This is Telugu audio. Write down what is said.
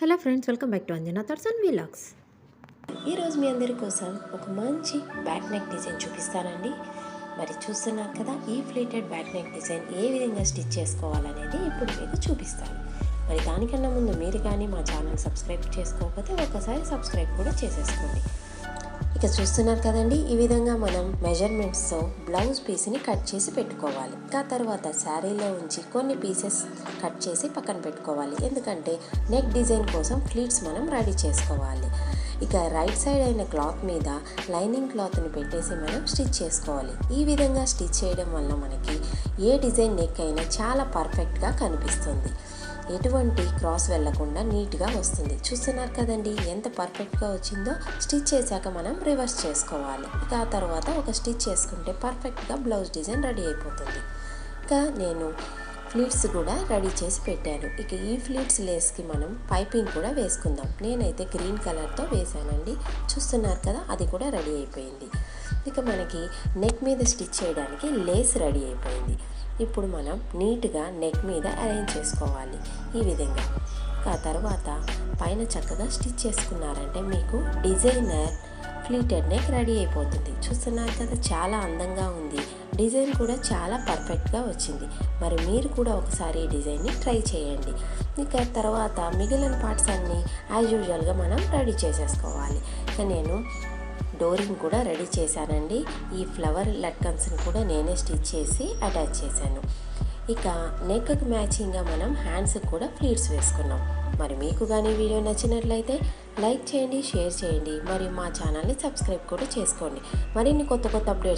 Hello friends welcome back to Anjana threads and vlogs. ఈరోజు మీ అందరి కోసం ఒక మంచి బ్యాక్ నెక్ డిజైన్ చూపిస్తానండి. మరి చూస్తున్నారు కదా ఈ ఫ్లేటెడ్ బ్యాక్ నెక్ డిజైన్ ఏ విధంగా స్టిచ్ చేసుకోవాలనేది ఇప్పుడు మీకు చూపిస్తాను. మరి దానికన్నా ముందు మీరు కానీ మా ఛానల్ సబ్స్క్రైబ్ చేసుకోకపోతే ఒకసారి సబ్స్క్రైబ్ కూడా చేసేసుకోండి. ఇక చూస్తున్నారు కదండి ఈ విధంగా మనం మెజర్మెంట్స్తో బ్లౌజ్ పీస్ని కట్ చేసి పెట్టుకోవాలి. ఆ తర్వాత శారీలో ఉంచి కొన్ని పీసెస్ కట్ చేసి పక్కన పెట్టుకోవాలి. ఎందుకంటే నెక్ డిజైన్ కోసం ఫ్లీట్స్ మనం రెడీ చేసుకోవాలి. ఇక రైట్ సైడ్ అయిన క్లాత్ మీద లైనింగ్ క్లాత్ని పెట్టేసి మనం స్టిచ్ చేసుకోవాలి. ఈ విధంగా స్టిచ్ చేయడం వల్ల మనకి ఏ డిజైన్ నెక్ అయినా చాలా పర్ఫెక్ట్గా కనిపిస్తుంది. ఎటువంటి క్రాస్ వెళ్ళకుండా నీట్గా వస్తుంది. చూస్తున్నారు కదండి ఎంత పర్ఫెక్ట్గా వచ్చిందో? స్టిచ్ చేశాక మనం రివర్స్ చేసుకోవాలి. ఇక ఆ తర్వాత ఒక స్టిచ్ చేసుకుంటే పర్ఫెక్ట్గా బ్లౌజ్ డిజైన్ రెడీ అయిపోతుంది. ఇంకా నేను ఫ్లీట్స్ కూడా రెడీ చేసి పెట్టాను. ఇక ఈ ఫ్లీట్స్ లేస్కి మనం పైపింగ్ కూడా వేసుకుందాం. నేనైతే గ్రీన్ కలర్తో వేసానండి. చూస్తున్నారు కదా అది కూడా రెడీ అయిపోయింది. ఇక మనకి నెక్ మీద స్టిచ్ చేయడానికి లేస్ రెడీ అయిపోయింది. ఇప్పుడు మనం నీట్గా నెక్ మీద అరేంజ్ చేసుకోవాలి ఈ విధంగా. ఆ తర్వాత పైన చక్కగా స్టిచ్ చేసుకున్నారంటే మీకు డిజైనర్ ఫ్లీటెడ్ నెక్ రెడీ అయిపోతుంది. చూస్తున్నారు కదా చాలా అందంగా ఉంది. డిజైన్ కూడా చాలా పర్ఫెక్ట్గా వచ్చింది. మరి మీరు కూడా ఒకసారి ఈ డిజైన్ని ట్రై చేయండి. ఇక తర్వాత మిగిలిన పార్ట్స్ అన్నీ యాజ్ యూజువల్గా మనం రెడీ చేసేసుకోవాలి. ఇక నేను డోరింగ్ కూడా రెడీ చేశానండి. ఈ ఫ్లవర్ లట్కన్స్ని కూడా నేనే స్టిచ్ చేసి అటాచ్ చేశాను. ఇక నెక్కి మ్యాచింగ్గా మనం హ్యాండ్స్కి కూడా ప్లీట్స్ వేసుకున్నాం. మరి మీకు కానీ వీడియో నచ్చినట్లయితే లైక్ చేయండి షేర్ చేయండి. మరియు మా ఛానల్ని సబ్స్క్రైబ్ కూడా చేసుకోండి. మరిన్ని కొత్త కొత్త అప్డేట్స్